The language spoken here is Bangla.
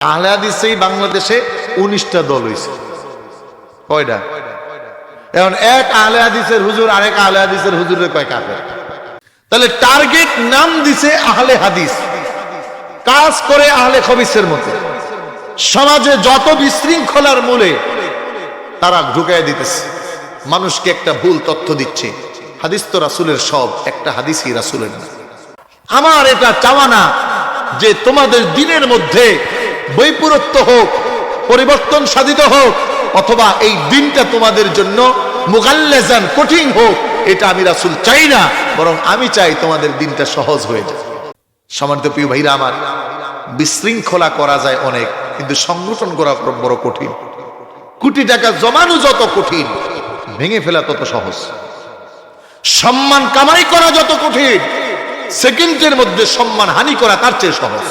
আহলে হাদিসেই বাংলাদেশে উনিশটা দল হয়েছে কয়টা? এখন এক আহলে হাদিসের হুজুর, আরেক আহলে হাদিসের হুজুরের কয় কাফের? তাহলে টার্গেট নাম দিছে আহলে হাদিস। কাজ করে আহলে খবিসের মতো। সমাজে যত বিশৃঙ্খলার মূলে তারা ঢুকাই দিতেছে। মানুষকে একটা ভুল তথ্য দিচ্ছে। হাদিস তো রাসুলের সব, একটা হাদিসই রাসুলের না। আমার এটা চাওয়া না যে তোমাদের দিনের মধ্যে বৈপুরত্ব হোক, পরিবর্তন সাধিত হোক, অথবা এই দিনটা তোমাদের জন্য মুগাল্লেজান কঠিন হোক, এটা আমি রাসুল চাই না, বরং আমি চাই তোমাদের দিনটা সহজ হয়ে যায় সমানিত প্রিয় ভাইরা আমার, বিশৃঙ্খলা করা যায় অনেক, কিন্তু সংগঠন করা বড় কঠিন। কোটি টাকা জমানো যত কঠিন, ভেঙে ফেলা তত সহজ। সম্মান কামাই করা যত কঠিন, সেকেন্ডের মধ্যে সম্মান হানি করা তার চেয়ে সহজ।